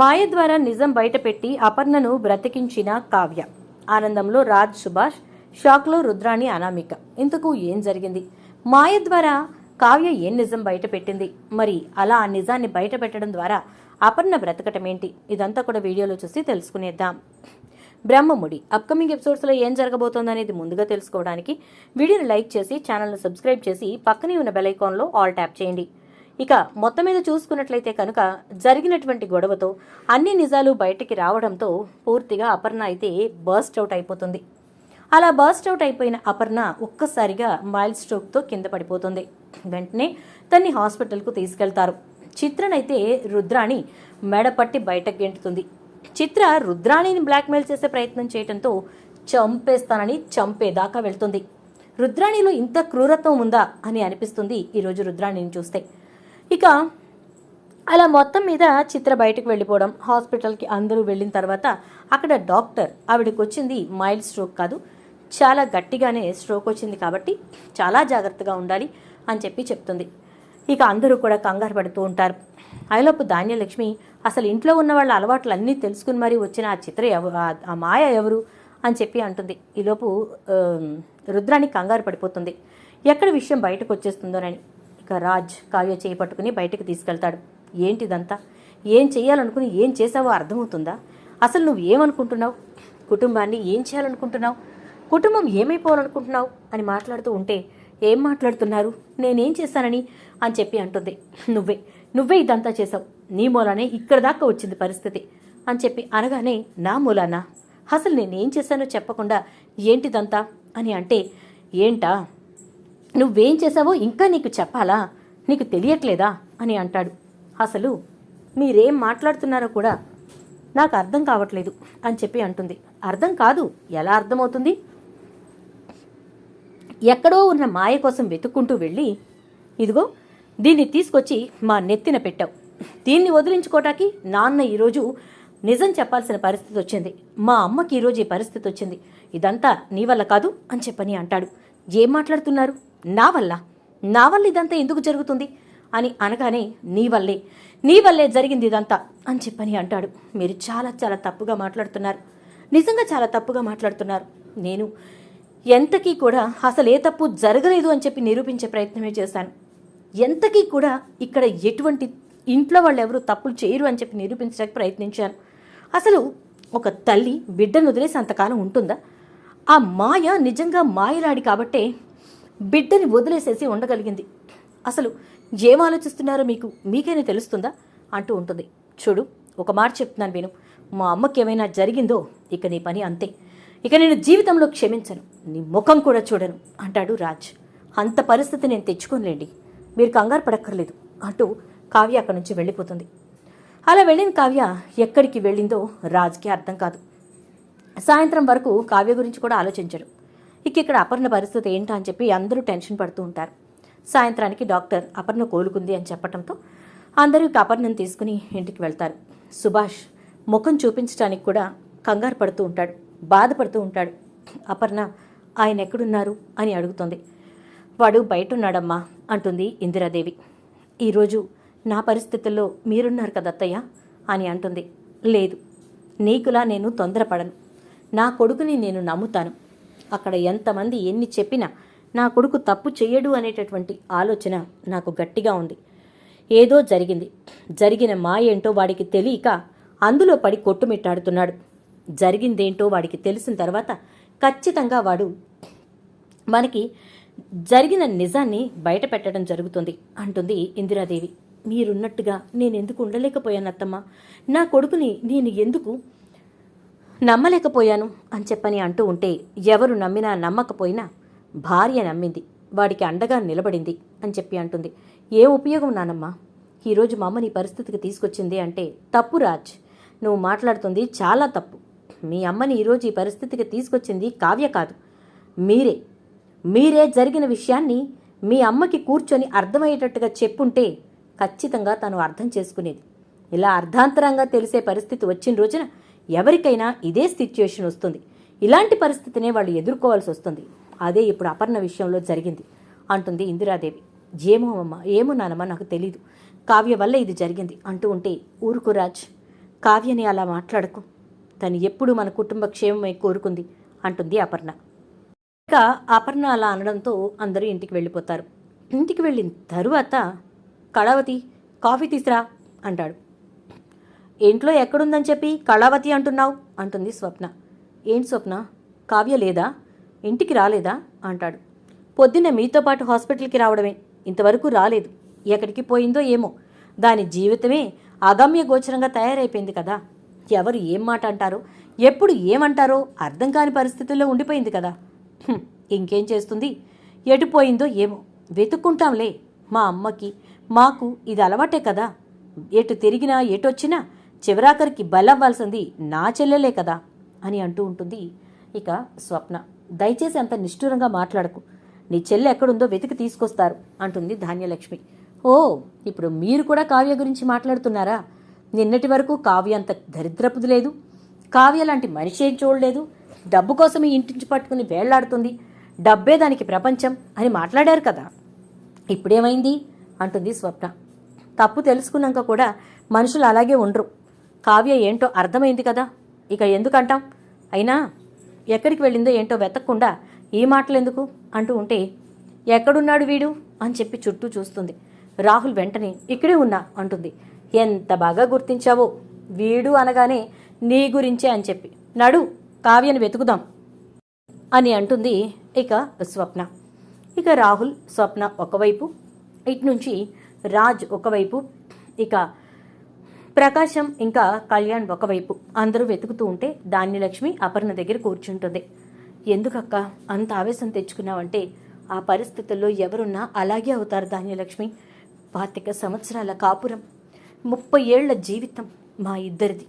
మాయ ద్వారా నిజం బయటపెట్టి అపర్ణను బ్రతికించిన కావ్య. ఆనందంలో రాజ్ సుభాష్ షాక్లో రుద్రాణి అనామిక. ఇంతకు ఏం జరిగింది? మాయ ద్వారా కావ్య ఏం నిజం బయటపెట్టింది? మరి అలా ఆ నిజాన్ని బయటపెట్టడం ద్వారా అపర్ణ బ్రతకటం ఏంటి ఇదంతా కూడా వీడియోలో చూసి తెలుసుకునేద్దాం. బ్రహ్మముడి అప్కమింగ్ ఎపిసోడ్స్లో ఏం జరగబోతోంది అనేది ముందుగా తెలుసుకోవడానికి వీడియోని లైక్ చేసి ఛానల్ను సబ్స్క్రైబ్ చేసి పక్కనే ఉన్న బెల్ ఐకాన్లో ఆల్ ట్యాప్ చేయండి. ఇక మొత్తం మీద చూసుకున్నట్లయితే కనుక జరిగినటువంటి గొడవతో అన్ని నిజాలు బయటికి రావడంతో పూర్తిగా అపర్ణ అయితే బర్స్ట్ అవుట్ అయిపోతుంది. అలా బర్స్ట్ అవుట్ అయిపోయిన అపర్ణ ఒక్కసారిగా మైల్ స్ట్రోక్తో కింద పడిపోతుంది. వెంటనే తన్ని హాస్పిటల్కు తీసుకెళ్తారు. చిత్రనైతే రుద్రాణి మెడపట్టి బయటకు గెంటుతుంది. చిత్ర రుద్రాణిని బ్లాక్మెయిల్ చేసే ప్రయత్నం చేయడంతో చంపేస్తానని చంపేదాకా వెళ్తుంది. రుద్రాణిలో ఇంత క్రూరత్వం ఉందా అని అనిపిస్తుంది ఈరోజు రుద్రాణిని చూస్తే. ఇక అలా మొత్తం మీద చిత్ర బయటకు వెళ్ళిపోవడం హాస్పిటల్కి అందరూ వెళ్ళిన తర్వాత అక్కడ డాక్టర్ ఆవిడకి వచ్చింది మైల్డ్ స్ట్రోక్ కాదు చాలా గట్టిగానే స్ట్రోక్ వచ్చింది కాబట్టి చాలా జాగ్రత్తగా ఉండాలి అని చెప్పి చెప్తుంది. ఇక అందరూ కూడా కంగారు పడుతూ ఉంటారు. అయలోపు ధాన్యలక్ష్మి అసలు ఇంట్లో ఉన్న వాళ్ళ అలవాట్లు అన్నీ తెలుసుకుని మరీ వచ్చిన ఆ చిత్ర ఎవ- ఆ- మాయ ఎవరు అని చెప్పి అంటుంది. ఈలోపు రుద్రానికి కంగారు పడిపోతుంది. ఎక్కడ విషయం బయటకు వచ్చేస్తుందోనని. ఇక రాజ్ కావ్య చేయి పట్టుకుని బయటకు తీసుకెళ్తాడు. ఏంటిదంతా? ఏం చేయాలనుకుని ఏం చేసావో అర్థమవుతుందా? అసలు నువ్వు ఏమనుకుంటున్నావు? కుటుంబాన్ని ఏం చేయాలనుకుంటున్నావు? కుటుంబం ఏమైపోవాలనుకుంటున్నావు? అని మాట్లాడుతూ ఉంటే ఏం మాట్లాడుతున్నారు? నేనేం చేశానని? అని చెప్పి అంటుంది. నువ్వే నువ్వే ఇదంతా చేసావు నీ మూలానే ఇక్కడ దాకా వచ్చింది పరిస్థితి. అని చెప్పి అనగానే నా మూలానా? అసలు నేనేం చేశానో చెప్పకుండా ఏంటిదంతా? అని అంటే ఏంటా? నువ్వేం చేశావో ఇంకా నీకు చెప్పాలా? నీకు తెలియట్లేదా? అని అంటాడు. అసలు మీరేం మాట్లాడుతున్నారో కూడా నాకు అర్థం కావట్లేదు అని చెప్పి అంటుంది. అర్థం కాదు. ఎలా అర్థమవుతుంది? ఎక్కడో ఉన్న మాయ కోసం వెతుక్కుంటూ వెళ్ళి ఇదిగో దీన్ని తీసుకొచ్చి మా నెత్తిన పెట్టావు. దీన్ని వదిలించుకోవటానికి నాన్న ఈరోజు నిజం చెప్పాల్సిన పరిస్థితి వచ్చింది. మా అమ్మకి ఈరోజు ఈ పరిస్థితి వచ్చింది. ఇదంతా నీ వల్ల కాదు అని చెప్పని అంటాడు. ఏం మాట్లాడుతున్నారు? నా వల్ల? నా వల్ల ఇదంతా ఎందుకు జరుగుతుంది? అని అనగానే నీ వల్లే. నీ వల్లే జరిగింది ఇదంతా అని చెప్పని అంటాడు. మీరు చాలా చాలా తప్పుగా మాట్లాడుతున్నారు. నిజంగా చాలా తప్పుగా మాట్లాడుతున్నారు. నేను ఎంతకీ కూడా అసలు ఏ తప్పు జరగలేదు అని చెప్పి నిరూపించే ప్రయత్నమే చేశాను. ఎంతకీ కూడా ఇక్కడ ఎటువంటి ఇంట్లో వాళ్ళు ఎవరు తప్పులు చేయరు అని చెప్పి నిరూపించడానికి ప్రయత్నించాను. అసలు ఒక తల్లి బిడ్డను వదిలేసి అంతకాలం ఉంటుందా? ఆ మాయ నిజంగా మాయలాడి కాబట్టే బిడ్డని వదిలేసేసి ఉండగలిగింది. అసలు ఏం ఆలోచిస్తున్నారో మీకు మీకైనా తెలుస్తుందా? అంటూ ఉంటుంది. చూడు ఒక మాట చెప్తున్నాను విను. మా అమ్మకి ఏమైనా జరిగిందో ఇక నీ పని అంతే. ఇక నేను జీవితంలో క్షమించను. నీ ముఖం కూడా చూడను అంటాడు రాజ్. అంత పరిస్థితి నేను తెచ్చుకోనులేండి. మీరు కంగారు పడక్కర్లేదు అంటూ కావ్య అక్కడి నుంచి వెళ్ళిపోతుంది. అలా వెళ్ళిన కావ్య ఎక్కడికి వెళ్ళిందో రాజ్కి అర్థం కాదు. సాయంత్రం వరకు కావ్య గురించి కూడా ఆలోచించడు ఇక ఇక్కడ అపర్ణ పరిస్థితి ఏంటా అని చెప్పి అందరూ టెన్షన్ పడుతూ ఉంటారు. సాయంత్రానికి డాక్టర్ అపర్ణ కోలుకుంది అని చెప్పడంతో అందరూ ఇక అపర్ణను తీసుకుని ఇంటికి వెళ్తారు. సుభాష్ ముఖం చూపించడానికి కూడా కంగారు పడుతూ ఉంటాడు. బాధపడుతూ ఉంటాడు. అపర్ణ ఆయన ఎక్కడున్నారు? అని అడుగుతుంది. వాడు బయట ఉన్నాడమ్మా అంటుంది ఇందిరాదేవి. ఈరోజు నా పరిస్థితుల్లో మీరున్నారు కదత్తయ్య అని అంటుంది. లేదు నీకులా నేను తొందరపడను. నా కొడుకుని నేను నమ్ముతాను. అక్కడ ఎంతమంది ఎన్ని చెప్పినా నా కొడుకు తప్పు చేయడు అనేటటువంటి ఆలోచన నాకు గట్టిగా ఉంది. ఏదో జరిగింది. జరిగిన మా ఏంటో వాడికి తెలియక అందులో పడి కొట్టుమిట్టాడుతున్నాడు. జరిగిందేంటో వాడికి తెలిసిన తర్వాత ఖచ్చితంగా వాడు మనకి జరిగిన నిజాన్ని బయట పెట్టడం జరుగుతుంది అంటుంది ఇందిరాదేవి. మీరున్నట్టుగా నేను ఎందుకు ఉండలేకపోయాను అత్తమ్మ? నా కొడుకుని నేను ఎందుకు నమ్మలేకపోయాను అని చెప్పని అంటూ ఉంటే ఎవరు నమ్మినా నమ్మకపోయినా భార్య నమ్మింది. వాడికి అండగా నిలబడింది అని చెప్పి అంటుంది. ఏ ఉపయోగం నానమ్మా? ఈరోజు మా అమ్మ నీ పరిస్థితికి తీసుకొచ్చింది అంటే తప్పు రాజ్. నువ్వు మాట్లాడుతుంది చాలా తప్పు. మీ అమ్మని ఈరోజు ఈ పరిస్థితికి తీసుకొచ్చింది కావ్య కాదు. మీరే. మీరే జరిగిన విషయాన్ని మీ అమ్మకి కూర్చొని అర్థమయ్యేటట్టుగా చెప్పుంటే ఖచ్చితంగా తను అర్థం చేసుకునేది. ఇలా అర్ధాంతరంగా తెలిసే పరిస్థితి వచ్చిన రోజున ఎవరికైనా ఇదే సిచ్యుయేషన్ వస్తుంది. ఇలాంటి పరిస్థితినే వాళ్ళు ఎదుర్కోవాల్సి వస్తుంది. అదే ఇప్పుడు అపర్ణ విషయంలో జరిగింది. అంటుంది ఇందిరాదేవి. ఏమో అమ్మ ఏమో నానమ్మ నాకు తెలీదు. కావ్య వల్ల ఇది జరిగింది అంటూ ఉంటే ఊరుకురాజ్ కావ్యని అలా మాట్లాడకు. తను ఎప్పుడు మన కుటుంబ క్షేమమై కోరుకుంది అంటుంది అపర్ణ. ఇక అపర్ణ అలా అనడంతో అందరూ ఇంటికి వెళ్ళిపోతారు. ఇంటికి వెళ్ళిన తరువాత కళావతి కాఫీ తీసురా అంటాడు. ఇంట్లో ఎక్కడుందని చెప్పి కళావతి అంటున్నావు? అంటుంది స్వప్న. ఏంటి స్వప్న? కావ్య లేదా? ఇంటికి రాలేదా? అంటాడు. పొద్దున్న మీతో పాటు హాస్పిటల్కి రావడమే. ఇంతవరకు రాలేదు. ఎక్కడికి పోయిందో ఏమో. దాని జీవితమే అగమ్య గోచరంగా తయారైపోయింది కదా. ఎవరు ఏం మాట అంటారో ఎప్పుడు ఏమంటారో అర్థం కాని పరిస్థితుల్లో ఉండిపోయింది కదా. ఇంకేం చేస్తుంది? ఎటు పోయిందో ఏమో. వెతుక్కుంటాంలే. మా అమ్మకి మాకు ఇది అలవాటే కదా. ఎటు తిరిగినా ఎటొచ్చినా చివరాఖరికి బలవ్వాల్సింది నా చెల్లెలే కదా అని అంటూ ఉంటుంది ఇక స్వప్న. దయచేసి అంత నిష్ఠూరంగా మాట్లాడకు. నీ చెల్లె ఎక్కడుందో వెతికి తీసుకొస్తారు అంటుంది ధాన్యలక్ష్మి. ఓ ఇప్పుడు మీరు కూడా కావ్య గురించి మాట్లాడుతున్నారా? నిన్నటి వరకు కావ్య అంత దరిద్రపుది లేదు. కావ్య లాంటి మనిషి ఏం చూడలేదు. డబ్బు కోసం ఇంటించి పట్టుకుని వేళ్ళాడుతుంది. డబ్బే దానికి ప్రపంచం అని మాట్లాడారు కదా. ఇప్పుడేమైంది? అంటుంది స్వప్న. తప్పు తెలుసుకున్నాక కూడా మనుషులు అలాగే ఉండరు. కావ్య ఏంటో అర్థమైంది కదా? ఇక ఎందుకంటాం? అయినా ఎక్కడికి వెళ్ళిందో ఏంటో వెతకకుండా ఈ మాటలు ఎందుకు అంటూ ఉంటే ఎక్కడున్నాడు వీడు? అని చెప్పి చుట్టూ చూస్తుంది. రాహుల్ వెంటనే ఇక్కడే ఉన్నా అంటుంది. ఎంత బాగా గుర్తించావో వీడు అనగానే నీ గురించే అని చెప్పి నడు కావ్యను వెతుకుదాం అని అంటుంది ఇక స్వప్న. ఇక రాహుల్ స్వప్న ఒకవైపు ఇటు నుంచి రాజ్ ఒకవైపు ఇక ప్రకాశం ఇంకా కళ్యాణ్ ఒకవైపు. అందరూ వెతుకుతూ ఉంటే ధాన్యలక్ష్మి అపర్ణ దగ్గర కూర్చుంటుంది. ఎందుకక్క? అంత ఆవేశం తెచ్చుకున్నావంటే ఆ పరిస్థితుల్లో ఎవరున్నా అలాగే అవుతారు ధాన్యలక్ష్మి. పాతిక సంవత్సరాల కాపురం ముప్పై ఏళ్ళ జీవితం మా ఇద్దరిది.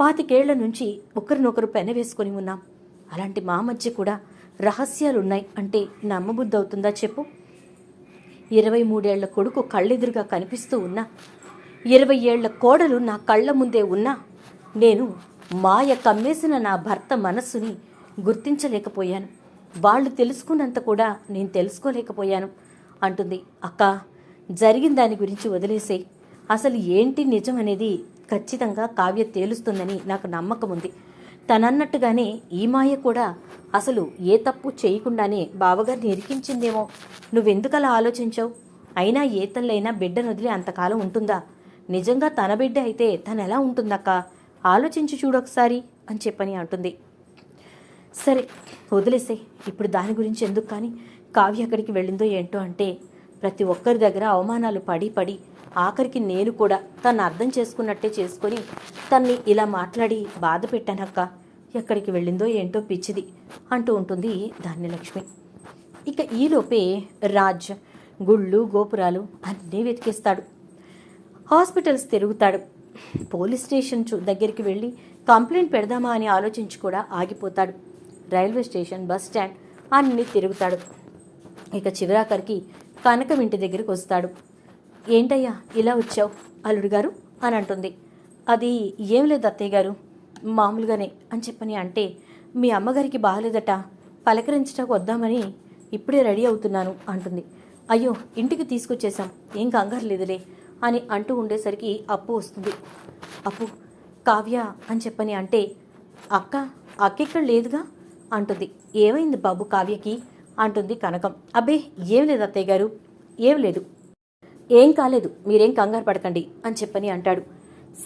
పాతికేళ్ళ నుంచి ఒకరినొకరు పెనవేసుకొని ఉన్నాం. అలాంటి మా మధ్య కూడా రహస్యాలున్నాయి అంటే నమ్మబుద్ధి అవుతుందా చెప్పు? ఇరవై మూడేళ్ళ కొడుకు కళ్ళెదురుగా కనిపిస్తూ ఉన్నా ఇరవై ఏళ్ళ కోడలు నా కళ్ళ ముందే ఉన్నా నేను మాయ కమ్మేసిన నా భర్త మనస్సుని గుర్తించలేకపోయాను. వాళ్ళు తెలుసుకున్నంత కూడా నేను తెలుసుకోలేకపోయాను అంటుంది. అక్క జరిగిన దాని గురించి వదిలేసే అసలు ఏంటి నిజం అనేది ఖచ్చితంగా కావ్య తేలుస్తుందని నాకు నమ్మకం ఉంది. తనన్నట్టుగానే ఈ మాయ కూడా అసలు ఏ తప్పు చేయకుండానే బావగారిని ఇరికించిందేమో నువ్వెందుకలా ఆలోచించావు? అయినా ఏ తల్లైనా బిడ్డను వదిలి అంతకాలం ఉంటుందా? నిజంగా తన బిడ్డ అయితే తను ఎలా ఉంటుందక్క? ఆలోచించి చూడొకసారి అని చెప్పని అంటుంది. సరే వదిలేసే. ఇప్పుడు దాని గురించి ఎందుకు కానీ కావ్య ఎక్కడికి వెళ్ళిందో ఏంటో అంటే ప్రతి ఒక్కరి దగ్గర అవమానాలు పడి పడి ఆఖరికి నేను కూడా తను అర్థం చేసుకున్నట్టే చేసుకొని తన్ని ఇలా మాట్లాడి బాధ పెట్టానక్క. ఎక్కడికి వెళ్ళిందో ఏంటో పిచ్చిది అంటూ ఉంటుంది ధాన్యలక్ష్మి. ఇక ఈలోపే రాజ్ గుళ్ళు గోపురాలు అన్నీ వెతికేస్తాడు. హాస్పిటల్స్ తిరుగుతాడు. పోలీస్ స్టేషన్ చూ దగ్గరికి వెళ్ళి కంప్లైంట్ పెడదామా అని ఆలోచించి కూడా ఆగిపోతాడు. రైల్వే స్టేషన్ బస్ స్టాండ్ అన్నీ తిరుగుతాడు. ఇక చివరాఖరికి కనకం ఇంటి దగ్గరికి వస్తాడు. ఏంటయ్యా ఇలా వచ్చావు? అల్లుడు గారు అని అంటుంది. అది ఏం లేదు అత్తయ్య గారు మామూలుగానే అని చెప్పని అంటే మీ అమ్మగారికి బాగలేదట పలకరించటకు వద్దామని ఇప్పుడే రెడీ అవుతున్నాను అంటుంది. అయ్యో ఇంటికి తీసుకొచ్చేసాం ఏం కంగారు లేదులే అని అంటూ ఉండేసరికి అప్పు వస్తుంది. అప్పు కావ్య అని చెప్పని అంటే అక్క అక్కెక్కడ లేదుగా? అంటుంది. ఏమైంది బాబు కావ్యకి? అంటుంది కనకం. అబ్బే ఏం లేదు అత్తయ్య గారు. ఏం లేదు. ఏం కాలేదు మీరేం కంగారు పడకండి అని చెప్పని అంటాడు.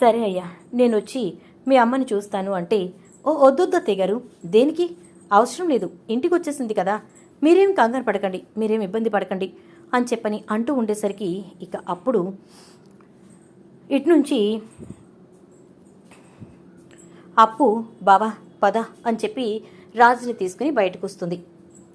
సరే అయ్యా నేను వచ్చి మీ అమ్మని చూస్తాను అంటే ఓ వద్దొద్దు అత్తయ్య గారు. దేనికి? అవసరం లేదు. ఇంటికి వచ్చేసింది కదా. మీరేం కంగారు పడకండి మీరేం ఇబ్బంది పడకండి. అని చెప్పని అంటూ ఉండేసరికి ఇక అప్పుడు ఇటు నుంచి అప్పు బావా పద అని చెప్పి రాజుని తీసుకుని బయటకు వస్తుంది.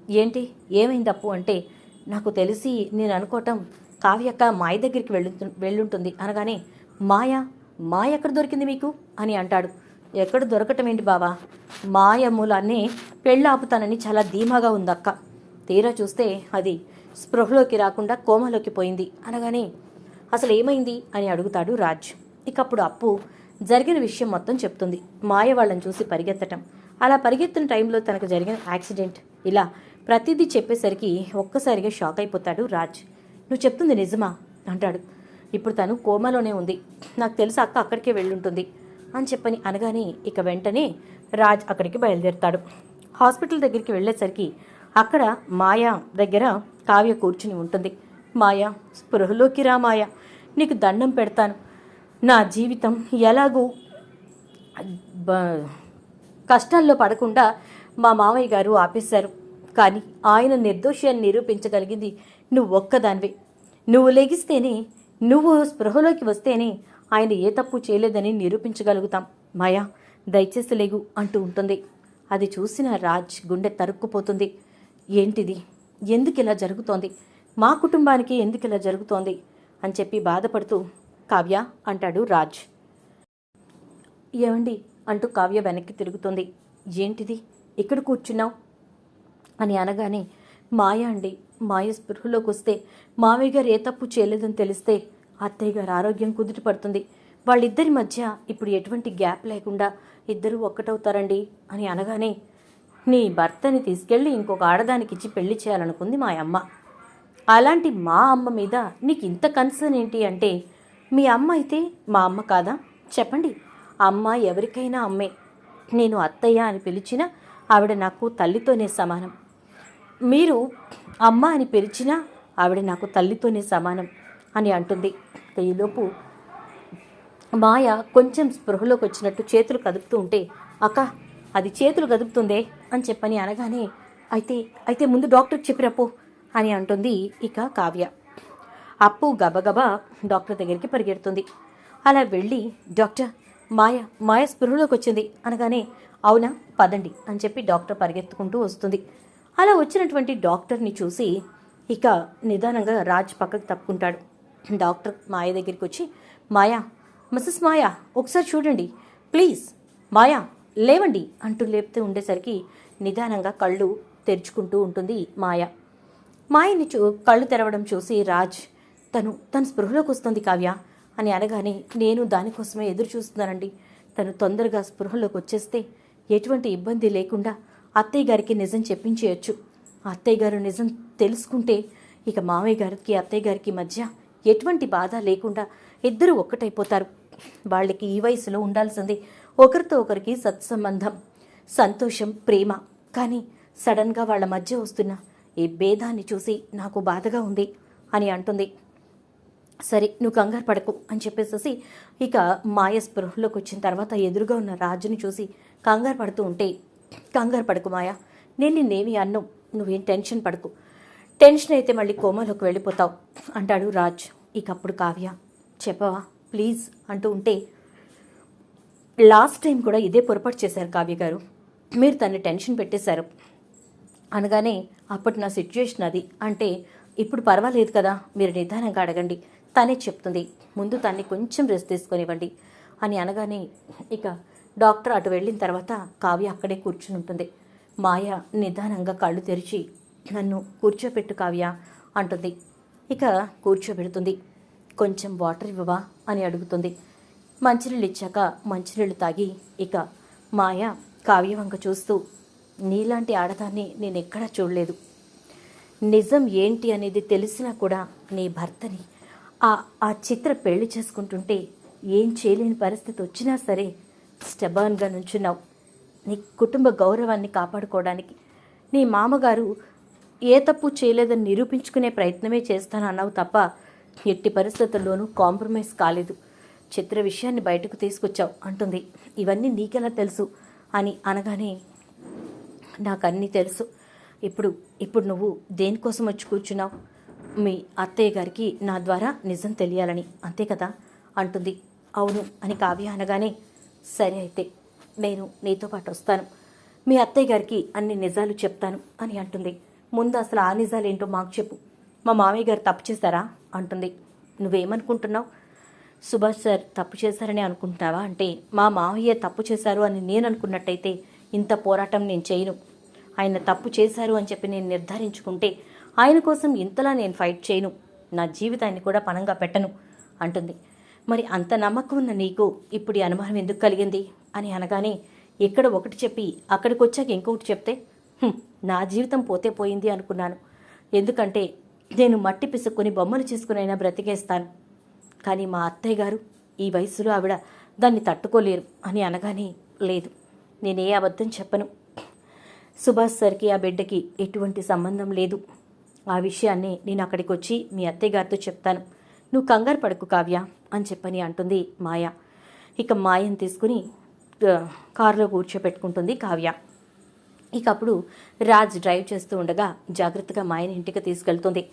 ఏంటి? ఏమైంది అప్పు అంటే నాకు తెలిసి నేను అనుకోవటం కావ్యక్క మాయ దగ్గరికి వెళ్ళు వెళ్ళుంటుంది అనగానే మాయ మాయ ఎక్కడ దొరికింది మీకు? అని అంటాడు. ఎక్కడ దొరకటం ఏంటి బావా? మాయ మూలాన్నే పెళ్ళి ఆపుతానని చాలా ధీమాగా ఉందక్క. తీరా చూస్తే అది స్పృహలోకి రాకుండా కోమలోకి పోయింది. అనగానే అసలు ఏమైంది? అని అడుగుతాడు రాజ్. ఇకప్పుడు అప్పు జరిగిన విషయం మొత్తం చెప్తుంది. మాయ వాళ్ళని చూసి పరిగెత్తటం. అలా పరిగెత్తిన టైంలో తనకు జరిగిన యాక్సిడెంట్. ఇలా ప్రతిదీ చెప్పేసరికి ఒక్కసారిగా షాక్ అయిపోతాడు రాజ్. నువ్వు చెప్తుంది నిజమా? అంటాడు. ఇప్పుడు తను కోమాలోనే ఉంది. నాకు తెలుసు అక్క అక్కడికే వెళ్ళుంటుంది. అని చెప్పని అనగానే ఇక వెంటనే రాజ్ అక్కడికి బయలుదేరుతాడు. హాస్పిటల్ దగ్గరికి వెళ్ళేసరికి అక్కడ మాయా దగ్గర కావ్య కూర్చుని ఉంటుంది. మాయా స్పృహలోకి రా మాయా నీకు దండం పెడతాను. నా జీవితం ఎలాగూ బ- కష్టాల్లో పడకుండా మా మావయ్య గారు ఆపేశారు. కానీ ఆయన నిర్దోషాన్ని నిరూపించగలిగింది నువ్వు ఒక్కదానివే. నువ్వు లెగిస్తేనే నువ్వు స్పృహలోకి వస్తేనే ఆయన ఏ తప్పు చేయలేదని నిరూపించగలుగుతాం. మాయా దయచేసి లేగు అంటూ ఉంటుంది. అది చూసిన రాజ్ గుండె తరుక్కుపోతుంది. ఏంటిది? ఎందుకు ఇలా జరుగుతోంది? మా కుటుంబానికి ఎందుకు ఇలా జరుగుతోంది? అని చెప్పి బాధపడుతూ కావ్య అంటాడు రాజ్. ఏమండి? అంటూ కావ్య వెనక్కి తిరుగుతుంది. ఏంటిది? ఇక్కడ కూర్చున్నావు? అని అనగానే మాయ అండి. మాయ స్పృహలోకి వస్తే మావయ్య గారు ఏ తప్పు చేయలేదని తెలిస్తే అత్తయ్య గారు ఆరోగ్యం కుదుట పడుతుంది. వాళ్ళిద్దరి మధ్య ఇప్పుడు ఎటువంటి గ్యాప్ లేకుండా ఇద్దరూ ఒక్కటవుతారండి? అని అనగానే నీ భర్తని తీసుకెళ్ళి ఇంకొక ఆడదానికి ఇచ్చి పెళ్ళి చేయాలనుకుంది మా అమ్మ. అలాంటి మా అమ్మ మీద నీకు ఇంత కన్సర్న్ ఏంటి అంటే మీ అమ్మ అయితే మా అమ్మ కాదా? చెప్పండి. అమ్మ ఎవరికైనా అమ్మే. నేను అత్తయ్య అని పిలిచినా ఆవిడ నాకు తల్లితోనే సమానం. మీరు అమ్మ అని పిలిచినా ఆవిడ నాకు తల్లితోనే సమానం అని అంటుంది. ఈలోపు మాయ కొంచెం స్పృహలోకి వచ్చినట్టు చేతులు కదుపుతూ ఉంటే అక్క అది చేతులు గదుపుతుందే అని చెప్పని అనగానే అయితే అయితే ముందు డాక్టర్కి చెప్పిరప్పు అని అంటుంది ఇక కావ్య. అప్పు గబగబా డాక్టర్ దగ్గరికి పరిగెడుతుంది. అలా వెళ్ళి డాక్టర్ మాయ మాయ స్పృహలోకి వచ్చింది అనగానే అవునా పదండి అని చెప్పి డాక్టర్ పరిగెత్తుకుంటూ వస్తుంది. అలా వచ్చినటువంటి డాక్టర్ని చూసి ఇక నిదానంగా రాజ్ పక్కకు తప్పుకుంటాడు. డాక్టర్ మాయ దగ్గరికి వచ్చి మాయా మిస్సెస్ మాయా ఒకసారి చూడండి ప్లీజ్ మాయా లేవండి అంటూ లేపుతూ ఉండేసరికి నిదానంగా కళ్ళు తెరుచుకుంటూ ఉంటుంది మాయ. మాయని చూ కళ్ళు తెరవడం చూసి రాజ్ తను తన స్పృహలోకి వస్తుంది కావ్య అని అనగానే నేను దానికోసమే ఎదురు చూస్తున్నానండి తను తొందరగా స్పృహలోకి వచ్చేస్తే ఎటువంటి ఇబ్బంది లేకుండా అత్తయ్య గారికి నిజం చెప్పించేయచ్చు. అత్తయ్య గారు నిజం తెలుసుకుంటే ఇక మామయ్య గారికి అత్తయ్య గారికి మధ్య ఎటువంటి బాధ లేకుండా ఇద్దరు ఒక్కటైపోతారు. వాళ్ళకి ఈ వయసులో ఉండాల్సింది ఒకరితో ఒకరికి సత్సంబంధం సంతోషం ప్రేమ. కానీ సడన్గా వాళ్ళ మధ్య వస్తున్న ఈ భేదాన్ని చూసి నాకు బాధగా ఉంది అని అంటుంది. సరే నువ్వు కంగారు పడకు అని చెప్పేసేసి ఇక మాయ స్పృహలోకి వచ్చిన తర్వాత ఎదురుగా ఉన్న రాజుని చూసి కంగారు పడుతూ ఉంటే కంగారు పడకు మాయ నేను నిన్నేమి అన్ను నువ్వేం టెన్షన్ పడకు. టెన్షన్ అయితే మళ్ళీ కోమలోకి వెళ్ళిపోతావు అంటాడు రాజ్. ఇకప్పుడు కావ్య చెప్పవా ప్లీజ్ అంటూ ఉంటే లాస్ట్ టైం కూడా ఇదే పొరపాటు చేశారు కావ్య గారు. మీరు తన్ని టెన్షన్ పెట్టేశారు. అనగానే అప్పటి నా సిచ్యుయేషన్ అది. అంటే ఇప్పుడు పర్వాలేదు కదా మీరు నిదానంగా అడగండి. తనే చెప్తుంది ముందు తన్ని కొంచెం రెస్ట్ తీసుకొనివ్వండి అని అనగానే ఇక డాక్టర్ అటు వెళ్ళిన తర్వాత కావ్య అక్కడే కూర్చుని ఉంటుంది. మాయ నిదానంగా కళ్ళు తెరిచి నన్ను కూర్చోపెట్టు కావ్య అంటుంది. ఇక కూర్చోబెడుతుంది. కొంచెం వాటర్ ఇవ్వవా అని అడుగుతుంది. మంచినీళ్ళు ఇచ్చాక మంచినీళ్ళు తాగి ఇక మాయ కావ్యవంక చూస్తూ నీలాంటి ఆడదాన్ని నేను ఎక్కడా చూడలేదు. నిజం ఏంటి అనేది తెలిసినా కూడా నీ భర్తని ఆ ఆ చిత్ర పెళ్ళి చేసుకుంటుంటే ఏం చేయలేని పరిస్థితి వచ్చినా సరే స్టెబాన్గా నుంచున్నావు. నీ కుటుంబ గౌరవాన్ని కాపాడుకోవడానికి నీ మామగారు ఏ తప్పు చేయలేదని నిరూపించుకునే ప్రయత్నమే చేస్తానన్నావు తప్ప ఎట్టి పరిస్థితుల్లోనూ కాంప్రమైజ్ కాలేదు. చిత్ర విషయాన్ని బయటకు తీసుకొచ్చావు అంటుంది. ఇవన్నీ నీకెలా తెలుసు? అని అనగానే నాకు అన్నీ తెలుసు. ఇప్పుడు ఇప్పుడు నువ్వు దేనికోసం వచ్చి కూర్చున్నావు? మీ అత్తయ్య గారికి నా ద్వారా నిజం తెలియాలని అంతే కదా? అంటుంది. అవును అని కావ్య అనగానే సరే అయితే నేను నీతో పాటు వస్తాను. మీ అత్తయ్య గారికి అన్ని నిజాలు చెప్తాను అని అంటుంది. ముందు అసలు ఆ నిజాలేంటో మాకు చెప్పు. మా మామయ్య గారు తప్పు చేశారా? అంటుంది. నువ్వేమనుకుంటున్నావు? సుభాష్ సార్ తప్పు చేశారని అనుకుంటావా? అంటే మా మావయ్య తప్పు చేశారు అని నేను అనుకున్నట్టయితే ఇంత పోరాటం నేను చేయను. ఆయన తప్పు చేశారు అని చెప్పి నేను నిర్ధారించుకుంటే ఆయన కోసం ఇంతలా నేను ఫైట్ చేయను. నా జీవితాన్ని కూడా పణంగా పెట్టను అంటుంది. మరి అంత నమ్మకం ఉన్న నీకు ఇప్పుడు ఈ అనుమానం ఎందుకు కలిగింది? అని అనగానే ఇక్కడ ఒకటి చెప్పి అక్కడికి వచ్చాక ఇంకొకటి చెప్తే నా జీవితం పోతే పోయింది అనుకున్నాను. ఎందుకంటే నేను మట్టి పిసుక్కుని బొమ్మలు చేసుకునైనా బ్రతికేస్తాను. కానీ మా అత్తయ్య గారు ఈ వయసులో ఆవిడ దాన్ని తట్టుకోలేరు అని అనగానే లేదు నేనే అబద్ధం చెప్పను. సుభాష్ సార్కి ఆ బిడ్డకి ఎటువంటి సంబంధం లేదు. ఆ విషయాన్ని నేను అక్కడికి వచ్చి మీ అత్తయ్య గారితో చెప్తాను. నువ్వు కంగారు పడకు కావ్య అని చెప్పని అంటుంది మాయ. ఇక మాయను తీసుకుని కారులో కూర్చోపెట్టుకుంటుంది కావ్య. ఇక అప్పుడు రాజ్ డ్రైవ్ చేస్తూ ఉండగా జాగ్రత్తగా మాయని ఇంటికి తీసుకెళ్తుంది.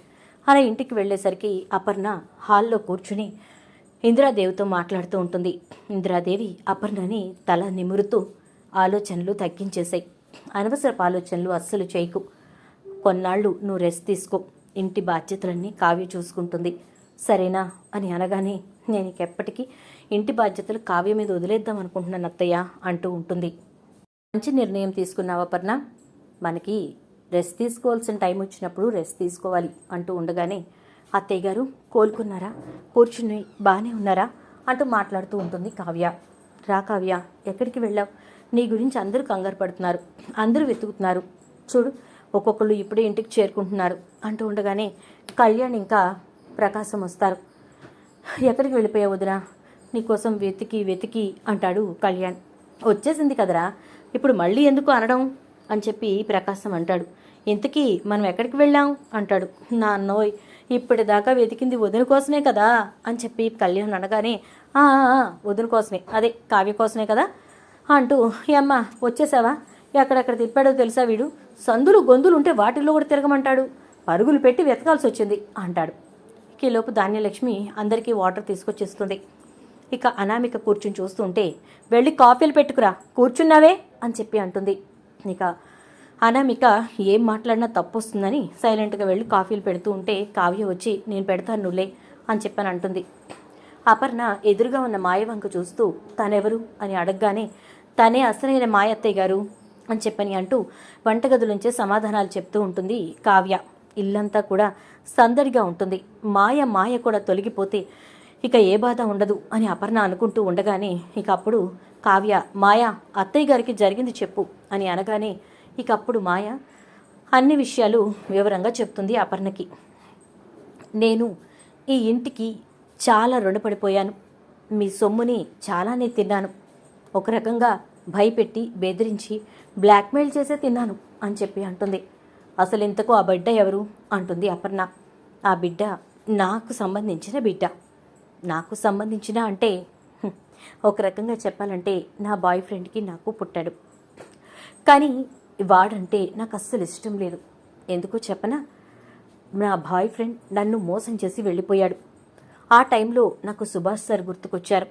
అలా ఇంటికి వెళ్ళేసరికి అపర్ణ హాల్లో కూర్చుని ఇందిరాదేవితో మాట్లాడుతూ ఉంటుంది. ఇందిరాదేవి అపర్ణని తల నిమురుతూ ఆలోచనలు తగ్గించేశాయి. అనవసరపు ఆలోచనలు అస్సలు చేయకు. కొన్నాళ్ళు నువ్వు రెస్ట్ తీసుకో. ఇంటి బాధ్యతలన్నీ కావ్య చూసుకుంటుంది. సరేనా అని అనగానే నేను ఎప్పటికీ ఇంటి బాధ్యతలు కావ్య మీద వదిలేద్దాం అనుకుంటున్నాను అత్తయ్య అంటూ ఉంటుంది. మంచి నిర్ణయం తీసుకున్నావా పర్ణ మనకి రెస్ట్ తీసుకోవాల్సిన టైం వచ్చినప్పుడు రెస్ట్ తీసుకోవాలి అంటూ ఉండగానే అత్తయ్య గారు కోలుకున్నారా? కూర్చుని బాగానే ఉన్నారా? అంటూ మాట్లాడుతూ ఉంటుంది కావ్య. రా కావ్య ఎక్కడికి వెళ్ళావు? నీ గురించి అందరూ కంగారు పడుతున్నారు అందరూ వెతుకుతున్నారు. చూడు ఒక్కొక్కళ్ళు ఇప్పుడే ఇంటికి చేరుకుంటున్నారు అంటూ ఉండగానే కళ్యాణ్ ఇంకా ప్రకాశం వస్తారు. ఎక్కడికి వెళ్ళిపోయావు వదినా? నీకోసం వెతికి వెతికి అంటాడు కళ్యాణ్. వచ్చేసింది కదరా? ఇప్పుడు మళ్ళీ ఎందుకు అనడం? అని చెప్పి ప్రకాశం అంటాడు. ఇంతకీ మనం ఎక్కడికి వెళ్ళాం? అంటాడు. నా నోయ్ ఇప్పటిదాకా వెతికింది వదిన కోసమే కదా? అని చెప్పి కళ్యాణ్ అనగానే "ఆ, వదిన కోసమే. అదే కావ్య కోసమే కదా? అంటూ అమ్మ వచ్చేసావా? ఎక్కడెక్కడ తిప్పాడో తెలుసా వీడు? సందులు గొంతులు ఉంటే వాటిల్లో కూడా తిరగమంటాడు. పరుగులు పెట్టి వెతకాల్సి వచ్చింది అంటాడు. ఈలోపు ధాన్యలక్ష్మి అందరికీ వాటర్ తీసుకొచ్చేస్తుంది. ఇక అనామిక కూర్చుని చూస్తుంటే వెళ్ళి కాఫీలు పెట్టుకురా. కూర్చున్నావే? అని చెప్పి అంటుంది. ఇక అనామిక ఏం మాట్లాడినా తప్పు వస్తుందని సైలెంట్గా వెళ్ళి కాఫీలు పెడుతూ ఉంటే కావ్య వచ్చి నేను పెడతాను నువ్వులే అని చెప్పని అంటుంది. అపర్ణ ఎదురుగా ఉన్న మాయవంక చూస్తూ తనెవరు? అని అడగగానే తనే అసలైన మాయత్తయ్య గారు అని చెప్పని అంటూ వంటగదులుంచే సమాధానాలు చెప్తూ ఉంటుంది కావ్య. ఇల్లంతా కూడా సందడిగా ఉంటుంది. మాయ మాయ కూడా తొలగిపోతే ఇక ఏ బాధ ఉండదు అని అపర్ణ అనుకుంటూ ఉండగానే ఇక అప్పుడు కావ్య మాయ అత్తయ్య గారికి జరిగింది చెప్పు అని అనగానే ఇక అప్పుడు మాయ అన్ని విషయాలు వివరంగా చెప్తుంది అపర్ణకి. నేను ఈ ఇంటికి చాలా రుణపడిపోయాను. మీ సొమ్ముని చాలానే తిన్నాను. ఒక రకంగా భయపెట్టి బెదిరించి బ్లాక్మెయిల్ చేసే తిన్నాను అని చెప్పి అంటుంది. అసలు ఇంతకు ఆ బిడ్డ ఎవరు? అంటుంది అపర్ణ. ఆ బిడ్డ నాకు సంబంధించిన బిడ్డ. నాకు సంబంధించిన అంటే ఒక రకంగా చెప్పాలంటే నా బాయ్ ఫ్రెండ్కి నాకు పుట్టాడు. కానీ వాడంటే నాకు అస్సలు ఇష్టం లేదు. ఎందుకో చెప్పనా? నా బాయ్ ఫ్రెండ్ నన్ను మోసం చేసి వెళ్ళిపోయాడు. ఆ టైంలో నాకు సుభాష్ సార్ గుర్తుకొచ్చారు.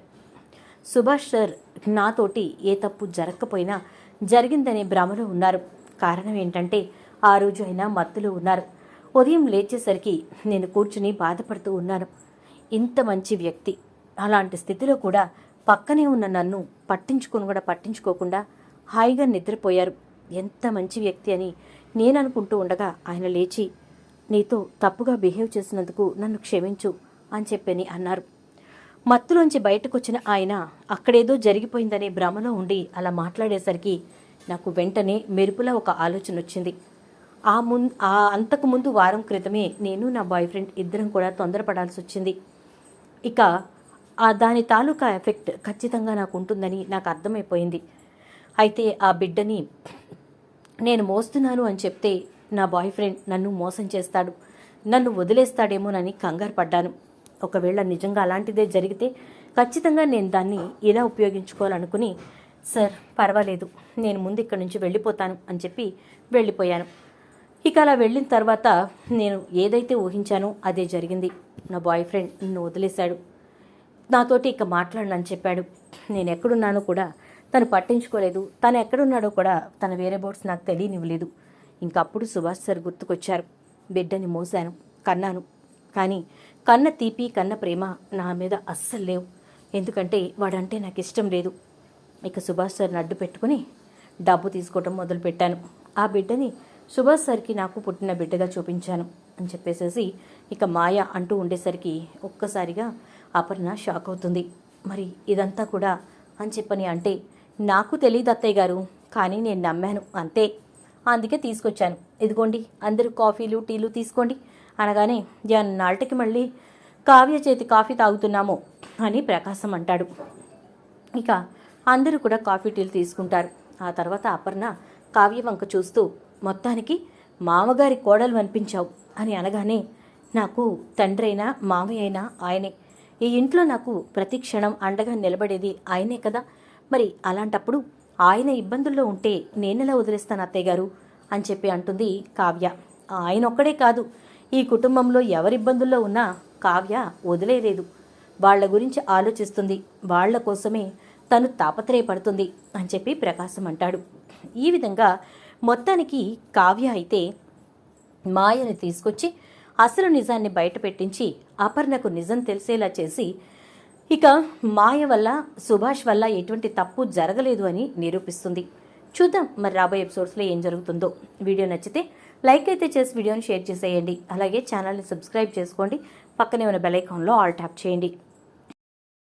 సుభాష్ సార్ నాతోటి ఏ తప్పు జరగకపోయినా జరిగిందనే భ్రమలో ఉన్నారు. కారణం ఏంటంటే ఆ రోజు అయినా మత్తులో ఉన్నారు. ఉదయం లేచేసరికి నేను కూర్చుని బాధపడుతూ ఉన్నాను. ఇంత మంచి వ్యక్తి. అలాంటి స్థితిలో కూడా పక్కనే ఉన్న నన్ను పట్టించుకొని కూడా పట్టించుకోకుండా హాయిగా నిద్రపోయారు. ఎంత మంచి వ్యక్తి అని నేను అనుకుంటూ ఉండగా ఆయన లేచి నీతో తప్పుగా బిహేవ్ చేసినందుకు నన్ను క్షమించు అని చెప్పని అన్నారు. మత్తులోంచి బయటకొచ్చిన ఆయన అక్కడేదో జరిగిపోయిందనే భ్రమలో ఉండి అలా మాట్లాడేసరికి నాకు వెంటనే మెరుపులా ఒక ఆలోచన వచ్చింది. ఆ ముం ఆ అంతకు ముందు వారం క్రితమే నేను నా బాయ్ ఫ్రెండ్ ఇద్దరం కూడా తొందరపడాల్సి వచ్చింది. ఇక ఆ దాని తాలూకా ఎఫెక్ట్ ఖచ్చితంగా నాకు ఉంటుందని నాకు అర్థమైపోయింది. అయితే ఆ బిడ్డని నేను మోస్తున్నాను అని చెప్తే నా బాయ్ ఫ్రెండ్ నన్ను మోసం చేస్తాడు నన్ను వదిలేస్తాడేమోనని కంగారు పడ్డాను. ఒకవేళ నిజంగా అలాంటిదే జరిగితే ఖచ్చితంగా నేను దాన్ని ఇలా ఉపయోగించుకోవాలనుకుని సార్ పర్వాలేదు నేను ముందు ఇక్కడి నుంచి వెళ్ళిపోతాను అని చెప్పి వెళ్ళిపోయాను. ఇక అలా వెళ్ళిన తర్వాత నేను ఏదైతే ఊహించానో అదే జరిగింది. నా బాయ్ ఫ్రెండ్ నన్ను వదిలేశాడు. నాతోటి ఇక మాట్లాడనని చెప్పాడు. నేను ఎక్కడున్నానో కూడా తను పట్టించుకోలేదు. తను ఎక్కడున్నాడో కూడా తన వేరే బోర్డ్స్ నాకు తెలియనివ్వలేదు. ఇంకప్పుడు సుభాష్ సార్ గుర్తుకొచ్చారు. బిడ్డని మోసాను కన్నాను. కానీ కన్న తీపి కన్న ప్రేమ నా మీద అస్సలు లేవు. ఎందుకంటే వాడంటే నాకు ఇష్టం లేదు. ఇక సుభాష్ సార్ని అడ్డు పెట్టుకుని డబ్బు తీసుకోవటం మొదలుపెట్టాను. ఆ బిడ్డని సుభాష్ సార్కి నాకు పుట్టిన బిడ్డగా చూపించాను అని చెప్పేసేసి ఇక మాయ అంటూ ఉండేసరికి ఒక్కసారిగా అపర్ణ షాక్ అవుతుంది. మరి ఇదంతా కూడా అని చెప్పని అంటే నాకు తెలియదు అత్తయ్య గారు కానీ నేను నమ్మాను అంతే. అందుకే తీసుకొచ్చాను. ఇదిగోండి అందరూ కాఫీలు టీలు తీసుకోండి. అనగానే నాటికి మళ్ళీ కావ్య చేతి కాఫీ తాగుతున్నాము అని ప్రకాశం అంటాడు. ఇక అందరూ కూడా కాఫీ టీలు తీసుకుంటారు. ఆ తర్వాత అపర్ణ కావ్య వంక చూస్తూ మొత్తానికి మామగారి కోడలు అనిపించావు అని అనగానే నాకు తండ్రి అయినా మామయ్య అయినా ఆయనే. ఈ ఇంట్లో నాకు ప్రతి క్షణం అండగా నిలబడేది ఆయనే కదా. మరి అలాంటప్పుడు ఆయన ఇబ్బందుల్లో ఉంటే నేనెలా వదిలేస్తాను అత్తయ్య గారు? అని చెప్పి అంటుంది కావ్య. ఆయన ఒక్కడే కాదు. ఈ కుటుంబంలో ఎవరి ఇబ్బందుల్లో ఉన్నా కావ్య వదిలేలేదు. వాళ్ళ గురించి ఆలోచిస్తుంది. వాళ్ళ కోసమే తను తాపత్రయపడుతుంది అని చెప్పి ప్రకాశం అంటాడు. ఈ విధంగా మొత్తానికి కావ్య అయితే మాయని తీసుకొచ్చి అసలు నిజాన్ని బయట పెట్టించి అపర్ణకు నిజం తెలిసేలా చేసి ఇక మాయ వల్ల సుభాష్ వల్ల ఎటువంటి తప్పు జరగలేదు అని నిరూపిస్తుంది. చూద్దాం మరి రాబోయే ఎపిసోడ్స్లో ఏం జరుగుతుందో. వీడియో నచ్చితే లైక్ అయితే చేసి వీడియోని షేర్ చేసేయండి. అలాగే ఛానల్ని సబ్స్క్రైబ్ చేసుకోండి. పక్కనే ఉన్న బెల్ ఐకాన్లో ఆల్ ట్యాప్ చేయండి.